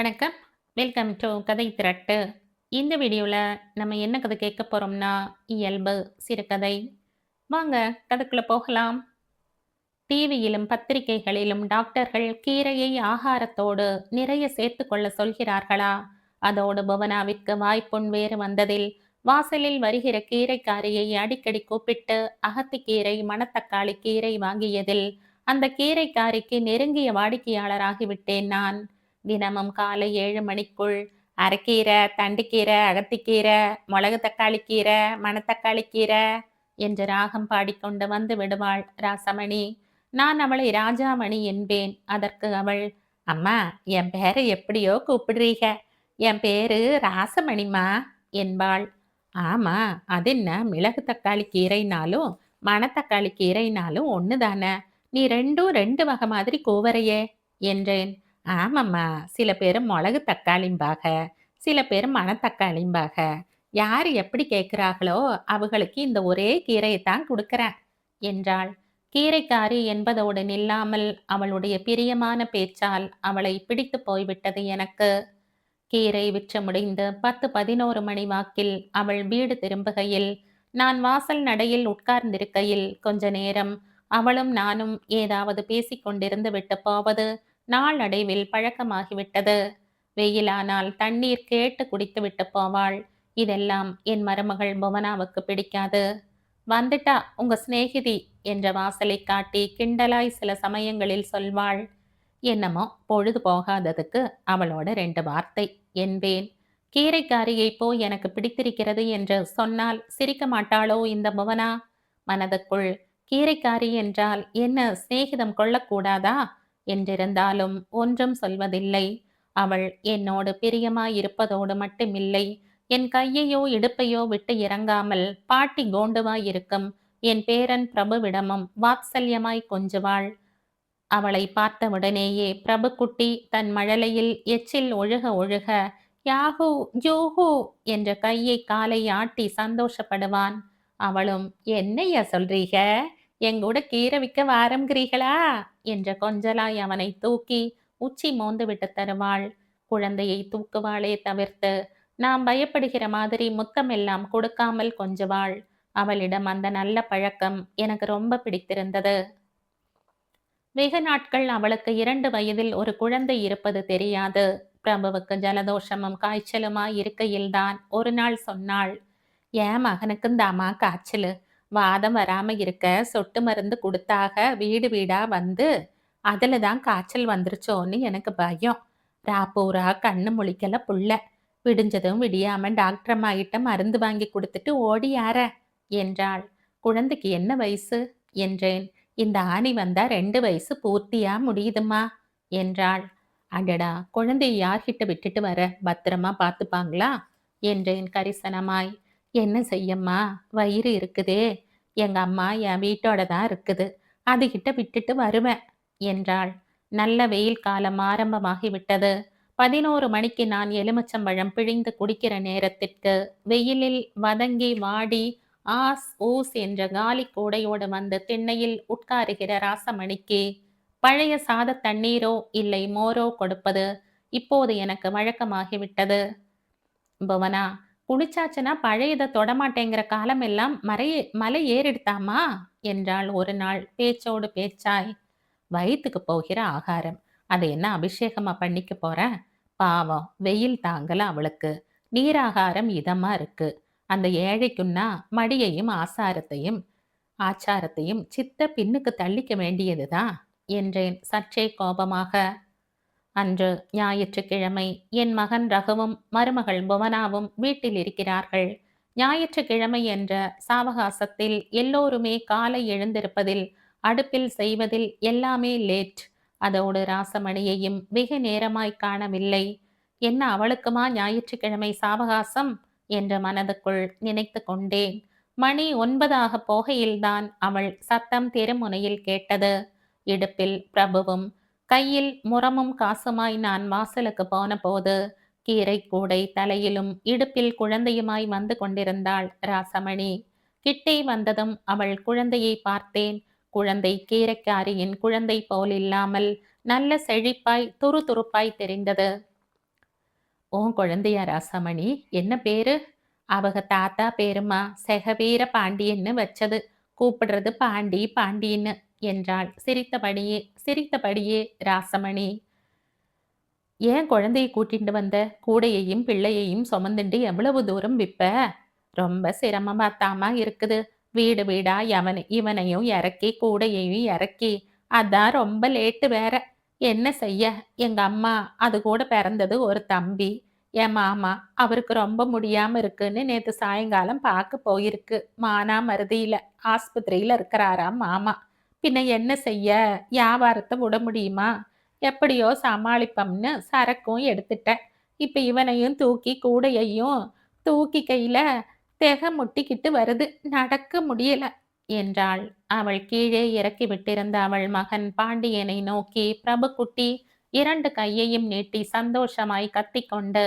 வணக்கம். Welcome to கதை திரட்டு. இந்த வீடியோவில் நம்ம என்ன கதை கேட்க போறோம்னா, இயல்பு சிறுகதை. வாங்க கதைக்குள்ளே போகலாம். டிவியிலும் பத்திரிகைகளிலும் டாக்டர்கள் கீரையை ஆகாரத்தோடு நிறைய சேர்த்து கொள்ள சொல்கிறார்களா? அதோடு புவனாவிற்கு வாய்ப்புண் வேறு வந்ததில் வாசலில் வருகிற கீரைக்காரியை அடிக்கடி கூப்பிட்டு அகத்திக்கீரை, மணத்தக்காளி கீரை வாங்கியதில் அந்த கீரைக்காரிக்கு நெருங்கிய வாடிக்கையாளராகிவிட்டேன் நான். தினமும் காலை ஏழு மணிக்குள் அரைக்கீரை தண்டுக்கீரை அகத்திக்கீரை மிளகு தக்காளி கீரை மணத்தக்காளி கீரை என்று ராகம் பாடிக்கொண்டு வந்து விடுவாள் ராசமணி. நான் அவளை ராஜாமணி என்பேன். அதற்கு அவள் அம்மா என் பேரை எப்படியோ கூப்பிடுறீக என் பேரு ராசமணிமா என்பாள். ஆமா அது என்ன? மிளகு தக்காளி கீரைனாலும் மணத்தக்காளி கீரைனாலும் ஒன்று தானே நீ ரெண்டும் ரெண்டு வகை மாதிரி கூவறையே என்றேன். ஆமாம்மா. சில பேர் மிளகு தக்காளிம்பாக சில பேர் மணத்தக்காளிம்பாக. யார் எப்படி கேட்குறாங்களோ அவங்களுக்கு இந்த ஒரே கீரையை தான் கொடுக்குறேன் என்றாள். கீரைக்காரி என்பதோடு நில்லாமல் அவளுடைய பிரியமான பேச்சால் அவளை பிடித்து போய்விட்டது எனக்கு. கீரை விற்று முடிந்து பத்து பதினோரு மணி வாக்கில் அவள் வீடு திரும்புகையில் நான் வாசல் நடையில் உட்கார்ந்திருக்கையில் கொஞ்ச நேரம் அவளும் நானும் ஏதாவது பேசிக்கொண்டிருந்து விட்டு போவது நாளடைவில் பழக்கமாகிவிட்டது. வெயிலானால் தண்ணீர் கேட்டு குடித்துவிட்டு போவாள். இதெல்லாம் என் மருமகள் புவனாவுக்கு பிடிக்காது. வந்துட்டா உங்க சிநேகிதி என்ற வாசலை காட்டி கிண்டலாய் சில சமயங்களில் சொல்வாள். என்னமோ பொழுது போகாததுக்கு அவளோட ரெண்டு வார்த்தை என்பேன். கீரைக்காரியை போ எனக்கு பிடித்திருக்கிறது என்று சொன்னால் சிரிக்க மாட்டாளோ இந்த புவனா? மனதுக்குள் கீரைக்காரி என்றால் என்ன சிநேகிதம் கொள்ளக்கூடாதா? என்றிருந்தாலும் ஒன்றும் சொல்வதில்லை. அவள் என்னோடு பிரியமாயிருப்பதோடு மட்டுமில்லை. என் கையையோ இடுப்பையோ விட்டு இறங்காமல் பாட்டி கோண்டுவாயிருக்கும் என் பேரன் பிரபுவிடமும் வாத்சல்யமாய் கொஞ்சுவாள். அவளை பார்த்தவுடனேயே பிரபுக்குட்டி தன் மழலையில் எச்சில் ஒழுக ஒழுக யாஹூ யூஹூ என்ற கையை காலை ஆட்டி சந்தோஷப்படுவான். அவளும் என்னையா சொல்றீங்க? எங்கூட கீரை விற்க வாரம்கிறீர்களா? என்ற கொஞ்சலாய் அவனை தூக்கி உச்சி மோந்து விட்டு தருவாள். குழந்தையை தூக்குவாளே தவிர்த்து நாம் பயப்படுகிற மாதிரி முத்தமெல்லாம் கொடுக்காமல் கொஞ்சவாள். அவளிடம் அந்த நல்ல பழக்கம் எனக்கு ரொம்ப பிடித்திருந்தது. வெகு நாட்கள் அவளுக்கு இரண்டு வயதில் ஒரு குழந்தை இருப்பது தெரியாது. பிரபுவுக்கு ஜலதோஷமும் காய்ச்சலுமா இருக்கையில்தான் ஒரு நாள் சொன்னாள். என் மகனுக்கும் தாமா காய்ச்சலு? வாதம் வராமல் இருக்க சொட்டு மருந்து கொடுத்தாக வீடு வீடாக வந்து அதில் தான் காய்ச்சல் வந்துருச்சோன்னு எனக்கு பயம். ராப்பூரா கண்ணு முழிக்கல புள்ள. விடிஞ்சதும் விடியாம டாக்டர் அம்மாகிட்ட மருந்து வாங்கி கொடுத்துட்டு ஓடியார என்றாள். குழந்தைக்கு என்ன வயசு? என்றேன். இந்த ஆணி வந்தா ரெண்டு வயசு பூர்த்தியா முடியுதுமா? என்றாள். அடடா குழந்தையை யார்கிட்ட விட்டுட்டு வர? பத்திரமா பார்த்துப்பாங்களா? என்றேன் கரிசனமாய். என்ன செய்யம்மா? வயிறு இருக்குதே. எங்க அம்மா என் வீட்டோட தான் இருக்குது. அதுகிட்ட விட்டுட்டு வருவேன் என்றாள். நல்ல வெயில் காலம் ஆரம்பமாகிவிட்டது. பதினோரு மணிக்கு நான் எலுமிச்சம்பழம் பிழிந்து குடிக்கிற நேரத்திற்கு வெயிலில் வதங்கி வாடி ஆஸ் ஊஸ் என்ற காலி கூடையோடு வந்து திண்ணையில் உட்காருகிற ராசமணிக்கு பழைய சாத தண்ணீரோ இல்லை மோரோ கொடுப்பது? இப்போது எனக்கு வழக்கமாகிவிட்டது. புவனா குளிச்சாச்சுன்னா பழையதை தொடமாட்டேங்கிற காலம் எல்லாம் மறைய மலை ஏறெடுத்தாமா? என்றாள் ஒரு நாள் பேச்சோடு பேச்சாய். வயிற்றுக்கு போகிற ஆகாரம். அதை என்ன அபிஷேகமா பண்ணிக்க போற? பாவம் வெயில் தாங்கல அவளுக்கு. நீராகாரம் இதமா இருக்கு. அந்த ஏழைக்குன்னா மடியையும் ஆசாரத்தையும் ஆச்சாரத்தையும் சித்த பின்னுக்கு தள்ளிக்க வேண்டியதுதான் என்றேன் சற்றே கோபமாக. அன்று ஞாயிற்றுக்கிழமை என் மகன் ரகுவும் மருமகள் புவனாவும் வீட்டில் இருக்கிறார்கள் ஞாயிற்றுக்கிழமை என்ற சாவகாசத்தில் எல்லோருமே காலை எழுந்திருப்பதில் அடுப்பில் செய்வதில் எல்லாமே லேட். அதோடு ராசமணியையும் வெகு நேரமாய் காணவில்லை. என்ன அவளுக்குமா ஞாயிற்றுக்கிழமை சாவகாசம்? என்ற மனதுக்குள் நினைத்து கொண்டேன். மணி ஒன்பதாக போகையில்தான் அவள் சத்தம் தெருமுனையில் கேட்டது. இடுப்பில் பிரபுவும் கையில் முரமும் காசுமாய் நான் வாசலுக்கு போன போது கீரை கூடை தலையிலும் இடுப்பில் குழந்தையுமாய் வந்து கொண்டிருந்தாள் ராசமணி. கிட்டே வந்ததும் அவள் குழந்தையை பார்த்தேன். குழந்தை கீரைக்காரியின் குழந்தை போல் இல்லாமல் நல்ல செழிப்பாய் துரு துருப்பாய் தெரிந்தது. உன் குழந்தையா ராசமணி என்ன பேரு? அவங்க தாத்தா பேருமா செகவீர பாண்டியன்னு வச்சது. கூப்பிடுறது பாண்டி பாண்டின்னு. என்றாள். சிரித்தபடியே சிரித்தபடியே ராசமணி. ஏன் குழந்தையை கூட்டிட்டு வந்த? கூடையையும் பிள்ளையையும் சுமந்துண்டு எவ்வளவு தூரம் விப்ப ரொம்ப சிரமமா தாமா இருக்குது. வீடு வீடா எவனை இவனையும் இறக்கி கூடையையும் இறக்கி அதான் ரொம்ப லேட்டு வேற. என்ன செய்ய? எங்க அம்மா அது கூட பிறந்தது ஒரு தம்பி. என் மாமா அவருக்கு ரொம்ப முடியாம இருக்குன்னு நேத்து சாயங்காலம் பார்க்க போயிருக்கு. மானாமருதியில ஆஸ்பத்திரியில இருக்கிறாராம் மாமா. பின்ன என்ன செய்ய? வியாபாரத்தை விட முடியுமா? எப்படியோ சமாளிப்போம்னு சரக்கும் எடுத்துட்டேன். இப்ப இவனையும் தூக்கி கூடையையும் தூக்கி கையில தெக முட்டிக்கிட்டு வருது. நடக்க முடியல என்றாள். அவள் கீழே இறக்கி விட்டிருந்த அவள் மகன் பாண்டியனை நோக்கி பிரபுக்குட்டி இரண்டு கையையும் நீட்டி சந்தோஷமாய் கத்திக்கொண்டு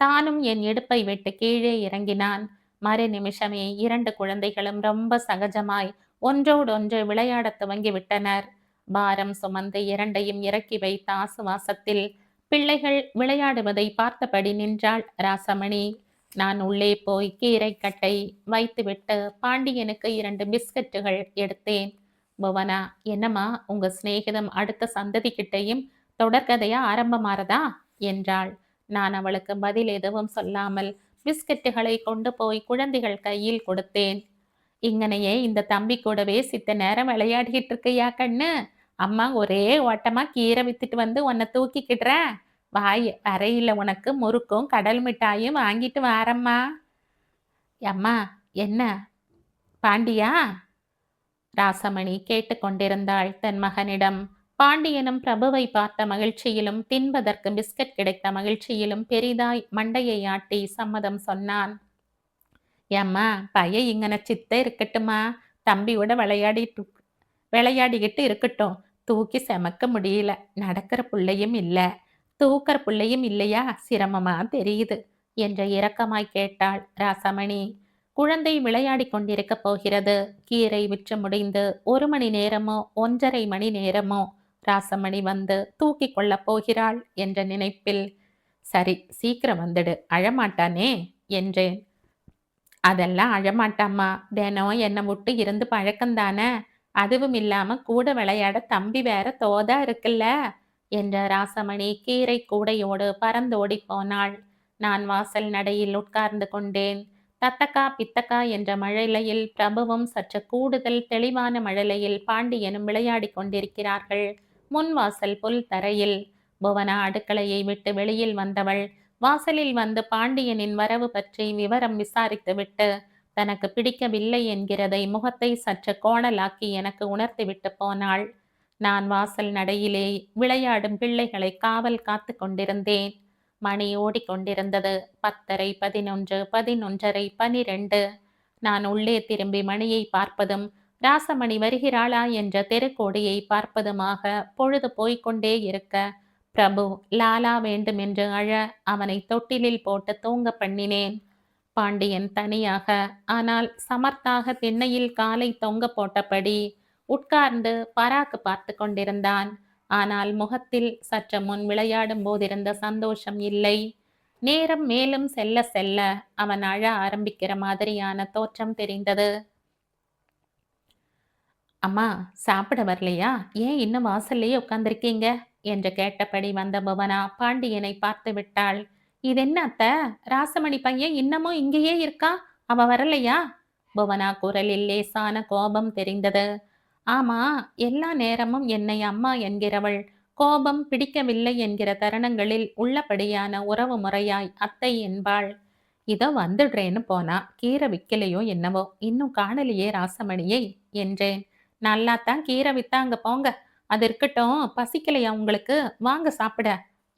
தானும் என் இடுப்பை விட்டு கீழே இறங்கினான். மறு நிமிஷமே இரண்டு குழந்தைகளும் ரொம்ப சகஜமாய் ஒன்றோடொன்று விளையாடத் துவங்கி விட்டனர் பாரம் சுமந்து இரண்டையும் இறக்கி வைத்த ஆசுவாசத்தில் பிள்ளைகள் விளையாடுவதை பார்த்தபடி நின்றாள் ராசமணி. நான் உள்ளே போய் கீரைக்கட்டை வைத்துவிட்டு பாண்டியனுக்கு இரண்டு பிஸ்கட்டுகள் எடுத்தேன். புவனா என்னம்மா உங்க சிநேகிதம் அடுத்த சந்ததி கிட்டையும் தொடர்கதையா ஆரம்பமாறதா? என்றாள். நான் அவளுக்கு பதில் எதுவும் சொல்லாமல் பிஸ்கட்டுகளை கொண்டு போய் குழந்தைகள் கையில் கொடுத்தேன். இங்கனையே இந்த தம்பி கூடவே சித்த நேரம் விளையாடிக்கிட்டு இருக்கையா கண்ணு? அம்மா ஒரே ஓட்டமா கீரை வித்துட்டு வந்து உன்னை தூக்கிக்கிடுற? வாய் அறையில உனக்கு முறுக்கும் கடல் மிட்டாயும் வாங்கிட்டு வாரம்மா. அம்மா என்ன? பாண்டியா? ராசமணி கேட்டுக்கொண்டிருந்தாள் தன் மகனிடம். பாண்டியனும் பிரபுவை பார்த்த மகிழ்ச்சியிலும் தின்பதற்கு பிஸ்கட் கிடைத்த மகிழ்ச்சியிலும் பெரிதாய் மண்டையை ஆட்டி சம்மதம் சொன்னான். ஏம்மா பைய இங்கன சித்த இருக்கட்டுமா தம்பியோட விளையாடிட்டு விளையாடிக்கிட்டு இருக்கட்டும். தூக்கி செமக்க முடியல. நடக்கிற பிள்ளையும் இல்லை. தூக்கற பிள்ளையும் இல்லையா? சிரமமா தெரியுது என்ற இரக்கமாய் கேட்டாள் ராசமணி. குழந்தை விளையாடி கொண்டிருக்க போகிறது. கீரை விற்று முடிந்து ஒரு மணி நேரமோ ஒன்றரை மணி நேரமோ ராசமணி வந்து தூக்கி கொள்ளப் போகிறாள் என்ற நினைப்பில் சரி சீக்கிரம் வந்துடு. அழமாட்டானே? என்றேன். அதெல்லாம் அழமாட்டாம்மா. தினம் என்னை விட்டு இருந்து பழக்கம்தானே? அதுவும் இல்லாம கூட விளையாட தம்பி வேற தோதா இருக்குல்ல? என்ற ராசமணி கீரை கூடையோடு பறந்தோடி போனாள். நான் வாசல் நடையில் உட்கார்ந்து கொண்டேன். தத்தக்கா பித்தக்கா என்ற மழலையில் பிரபுவும் சற்று கூடுதல் தெளிவான மழலையில் பாண்டியனும் விளையாடி கொண்டிருக்கிறார்கள். முன் வாசல் புல் தரையில் புவனா அடுக்களையை விட்டு வெளியில் வந்தவள் வாசலில் வந்து பாண்டியனின் வரவு பற்றி விவரம் விசாரித்துவிட்டு தனக்கு பிடிக்கவில்லை என்கிறதை முகத்தை சற்று கோணலாக்கி எனக்கு உணர்த்திவிட்டு போனாள். நான் வாசல் நடையிலே விளையாடும் பிள்ளைகளை காவல் காத்து கொண்டிருந்தேன். மணி ஓடிக்கொண்டிருந்தது பத்தரை பதினொன்று பதினொன்றரை பனிரெண்டு. நான் உள்ளே திரும்பி மணியை பார்ப்பதும் ராசமணி வருகிறாளா? என்ற தெருக்கோடியை பார்ப்பதுமாக பொழுது போய்கொண்டே இருக்க பிரபு லாலா வேண்டும் என்று அழ அவனை தொட்டிலில் போட்டு தூங்க பண்ணினேன். பாண்டியன் தனியாக ஆனால் சமர்த்தாக திண்ணையில் காலை தொங்க போட்டபடி உட்கார்ந்து பராக்கு பார்த்து கொண்டிருந்தான். ஆனால் முகத்தில் சற்று முன் விளையாடும் போதிருந்த சந்தோஷம் இல்லை. நேரம் மேலும் செல்ல செல்ல அவன் அழ ஆரம்பிக்கிற மாதிரியான தோற்றம் தெரிந்தது. அம்மா சாப்பிட வரலையா? ஏன் இன்னும் வாசல்லையே உட்கார்ந்திருக்கீங்க? என்று கேட்டபடி வந்த புவனா பாண்டியனை பார்த்து விட்டாள். இது என்ன அத்த? ராசமணி பையன் இன்னமும் இங்கேயே இருக்கா? அவ வரலையா? புவனா குரலில் லேசான கோபம் தெரிந்தது. ஆமா எல்லா நேரமும் என்னை அம்மா என்கிறவள். கோபம் பிடிக்கவில்லை என்கிற தருணங்களில் உள்ளபடியான உறவு முறையாய் அத்தை என்பாள். இதோ வந்துடுறேன்னு போனா கீரை விக்கலையோ என்னவோ இன்னும் காணலையே ராசமணியை என்றேன். நல்லாத்தான் கீரை வித்தாங்க போங்க. அது இருக்கட்டும் பசிக்கலையா உங்களுக்கு? வாங்க சாப்பிட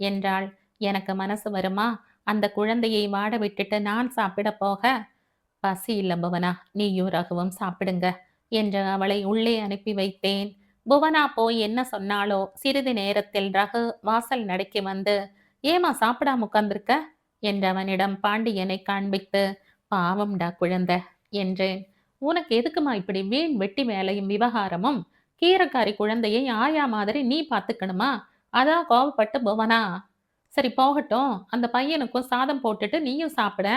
என்றாள். எனக்கு மனசு வருமா? அந்த குழந்தையை வாட விட்டுட்டு நான் சாப்பிட போக? பசி இல்ல புவனா நீயும் ரகுவும் சாப்பிடுங்க என்று அவளை உள்ளே அனுப்பி வைத்தேன். புவனா போய் என்ன சொன்னாலோ சிறிது நேரத்தில் ரகு வாசல் நடைக்கு வந்து ஏமா சாப்பிடாம உட்கார்ந்திருக்க? என்றவனிடம் பாண்டியனை காண்பித்து பாவம்டா குழந்தை என்றேன். உனக்கு எதுக்குமா இப்படி வீண் வெட்டி வேலையும் விவகாரமும்? கீரைக்காரி குழந்தையை ஆயா மாதிரி நீ பார்த்துக்கணுமா? அதான் கோவப்பட்டு போவனா. சரி போகட்டும். அந்த பையனுக்கும் சாதம் போட்டுட்டு நீயும் சாப்பிட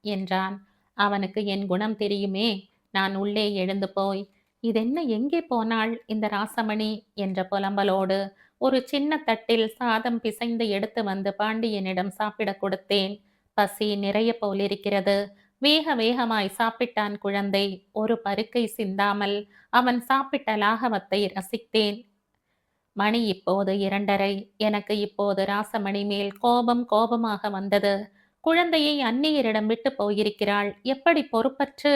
என்றான். அவனுக்கு என் குணம் தெரியுமே. நான் உள்ளே எழுந்து போய் இதென்ன எங்கே போனாள் இந்த ராசமணி? என்ற புலம்பலோடு ஒரு சின்ன தட்டில் சாதம் பிசைந்து எடுத்து வந்து பாண்டியனிடம் சாப்பிட கொடுத்தேன். பசி நிறைய போலிருக்கிறது. வேக வேகமாய் சாப்பிட்டான் குழந்தை. ஒரு பருக்கை சிந்தாமல் அவன் சாப்பிட்ட லாகவத்தை ரசித்தேன். மணி இப்போது இரண்டரை. எனக்கு இப்போது ராசமணி மேல் கோபம் கோபமாக வந்தது. குழந்தையை அந்நியரிடம் விட்டு போயிருக்கிறாள். எப்படி பொறுப்பற்று?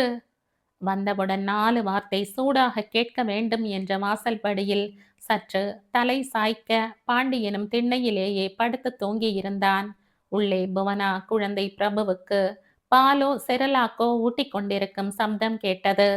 வந்தவுடன் நாலு வார்த்தை சூடாக கேட்க வேண்டும் என்ற வாசல்படியில் சற்று தலை சாய்க்க பாண்டியனும் திண்ணையிலேயே படுத்து தூங்கியிருந்தான். உள்ளே புவனா குழந்தை பிரபுவுக்கு பாலோ செரலாக்கோ ஊட்டி கொண்டிருக்கும் சப்தம் கேட்டது.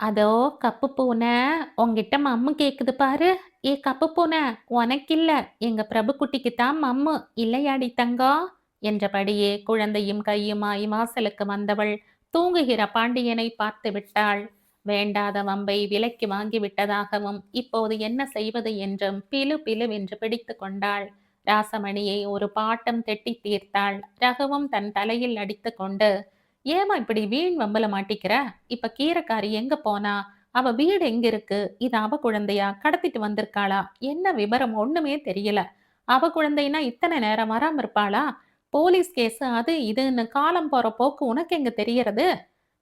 அதோ கப்பு பூனை உங்ககிட்ட மம்மு கேக்குது பாரு. ஏ கப்பு பூனை உனக்கில்ல. எங்க பிரபு குட்டிக்கு தான் மம்மு. இல்லையாடி தங்கம் என்றபடியே குழந்தையும் கையுமாய் வாசலுக்கு வந்தவள் தூங்குகிற பாண்டியனை பார்த்து விட்டாள். வேண்டாத வம்பை விலைக்கு வாங்கிவிட்டதாகவும் இப்போது என்ன செய்வது என்றும் பிலு பிலு என்று பிடித்து கொண்டாள். ராசமணியை ஒரு பாட்டம் தெட்டி தீர்த்தாள். ரகுவும் தன் தலையில் அடித்து கொண்டு ஏமா இப்படி வீண் வம்பல மாட்டிக்கிற? இப்ப கீரைக்காரி எங்க போனா? அவ வீடு எங்க இருக்கு இது அவ குழந்தையா? கடத்திட்டு வந்திருக்காளா? என்ன விவரம் ஒண்ணுமே தெரியல. அவ குழந்தைனா இத்தனை நேரம் வராம இருப்பாளா? போலீஸ் கேஸ் அது இதுன்னு காலம் போற போக்கு உனக்கு எங்க தெரியறது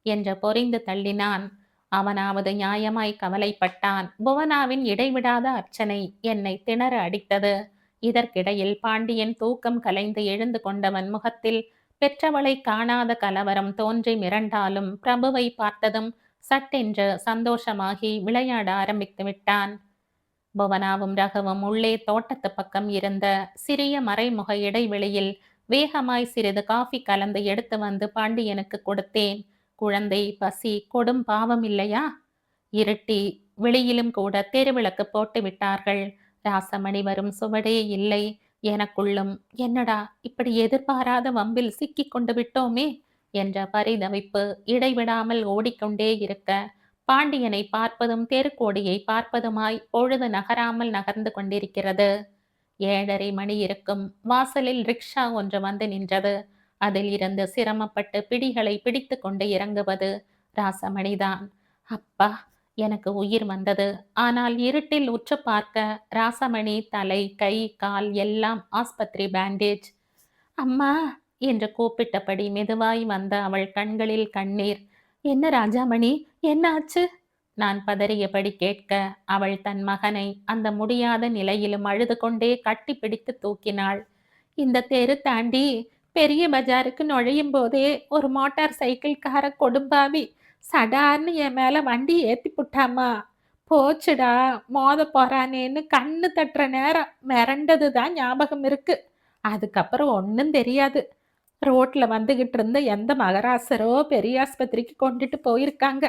என்று பொறிந்து தள்ளினான். அவனாவது நியாயமாய் கவலைப்பட்டான். புவனாவின் இடைவிடாத அர்ச்சனை என்னை திணற அடித்தது. இதற்கிடையில் பாண்டியன் தூக்கம் கலைந்து எழுந்து கொண்டவன் முகத்தில் பெற்றவளை காணாத கலவரம் தோன்றி மிரண்டாலும் பிரபுவை பார்த்ததும் சட்டென்று சந்தோஷமாகி விளையாட ஆரம்பித்து விட்டான். புவனாவும் ரகுவும் உள்ளே தோட்டத்து பக்கம் இருந்த சிறிய மறைமுக இடைவெளியில் வேகமாய் சிறிது காஃபி கலந்து எடுத்து வந்து பாண்டியனுக்கு கொடுத்தேன். குழந்தை பசி கொடும் பாவம் இல்லையா இருட்டி வெளியிலும் கூட தெருவிளக்கு போட்டு விட்டார்கள். ராசமணி வரும் சுவடே இல்லை. எனக்குள்ளும் என்னடா இப்படி எதிர்பாராத வம்பில் சிக்கிக் கொண்டு விட்டோமே? என்ற பரிதவிப்பு இடைவிடாமல் ஓடிக்கொண்டே இருக்க பாண்டியனை பார்ப்பதும் தெருக்கோடியை பார்ப்பதுமாய் பொழுது நகராமல் நகர்ந்து கொண்டிருக்கிறது. ஏழரை மணி இருக்கும். வாசலில் ரிக்ஷா ஒன்று வந்து நின்றது. அதில் இருந்து சிரமப்பட்டு பிடிகளை பிடித்து கொண்டு இறங்குவது ராசமணிதான். அப்பா எனக்கு உயிர் வந்தது. ஆனால் இருட்டில் உற்று பார்க்க ராசமணி தலை கை கால் எல்லாம் ஆஸ்பத்திரி பேண்டேஜ் அம்மா! என்று கூப்பிட்டபடி மெதுவாய் வந்த அவள் கண்களில் கண்ணீர். என்ன ராஜாமணி என்ன ஆச்சு? நான் பதறியபடி கேட்க அவள் தன் மகனை அந்த முடியாத நிலையிலும் அழுது கொண்டே கட்டி பிடித்து தூக்கினாள். இந்த தெரு தாண்டி பெரிய பஜாருக்கு நுழையும் போதே ஒரு மோட்டார் சைக்கிள்கார கொடும்பாவி சடார்னு என் மேலே வண்டி ஏற்றி புட்டாமா? போச்சுடா மோத போறானேன்னு கண்ணு தட்டுற நேரம் மிரண்டது தான் ஞாபகம் இருக்கு. அதுக்கப்புறம் ஒன்றும் தெரியாது. ரோட்டில் வந்துகிட்டு இருந்த எந்த மகராசரோ பெரிய ஆஸ்பத்திரிக்கு கொண்டுட்டு போயிருக்காங்க.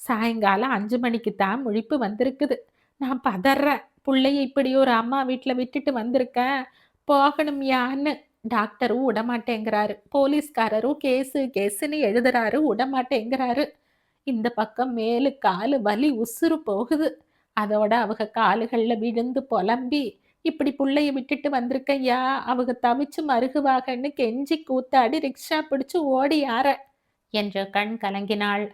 சாயங்காலம் அஞ்சு மணிக்கு தான் முழிப்பு வந்திருக்குது. நான் பதறேன். பிள்ளைய இப்படி ஒரு அம்மா வீட்டில் விட்டுட்டு வந்திருக்கேன். போகணும் யான்னு டாக்டரும் விடமாட்டேங்கிறாரு போலீஸ்காரரும் கேஸு கேஸுன்னு எழுதுறாரு விடமாட்டேங்கிறாரு இந்த பக்கம் மேலு காலு வலி உசுறு போகுது. அதோட அவங்க காலுகளில் விழுந்து புலம்பி இப்படி புள்ளைய விட்டுட்டு வந்திருக்கையா? அவங்க தவிச்சு மருகுவாகன்னு கெஞ்சி கூத்தாடி ரிக்ஷா பிடிச்சு ஓடி யார என்று கண் கலங்கினாள்.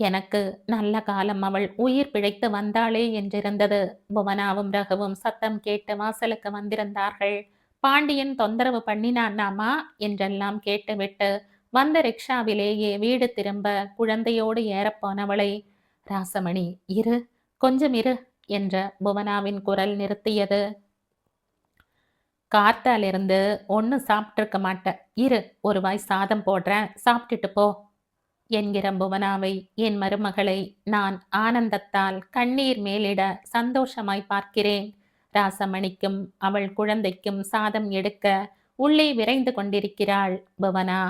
எனக்கு நல்ல காலம் அவள். உயிர் பிழைத்து வந்தாளே என்றிருந்தது. புவனாவும் ரகுவும் சத்தம் கேட்டு வாசலுக்கு வந்திருந்தார்கள். பாண்டியன் தொந்தரவு பண்ணினானாமா என்றெல்லாம் கேட்டுவிட்டு வந்த ரிக்ஷாவிலேயே வீடு திரும்ப குழந்தையோடு ஏறப்போனவளை ராசமணி இரு கொஞ்சம் இரு என்ற புவனாவின் குரல் நிறுத்தியது. கார்த்தாலிருந்து ஒன்றும் சாப்பிட்ருக்க மாட்டேன். இரு ஒரு வாய் சாதம் போடுறேன். சாப்பிட்டுட்டு போ என்கிற புவனாவை என் மருமகளை நான் ஆனந்தத்தால் கண்ணீர் மேலிட சந்தோஷமாய் பார்க்கிறேன். ராசமணிக்கும் அவள் குழந்தைக்கும் சாதம் எடுக்க உள்ளே விரைந்து கொண்டிருக்கிறாள் புவனா.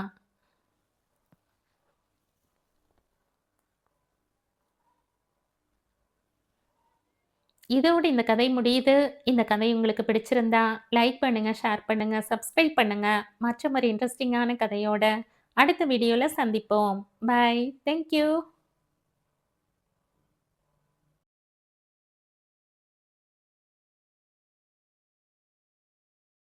இதோடு இந்த கதை முடியுது. இந்த கதை உங்களுக்கு பிடிச்சிருந்தா லைக் பண்ணுங்க ஷேர் பண்ணுங்க சப்ஸ்கிரைப் பண்ணுங்க. மற்ற மாதிரி இன்ட்ரெஸ்டிங்கான கதையோட அடுத்த வீடியோவில் சந்திப்போம். Bye thank you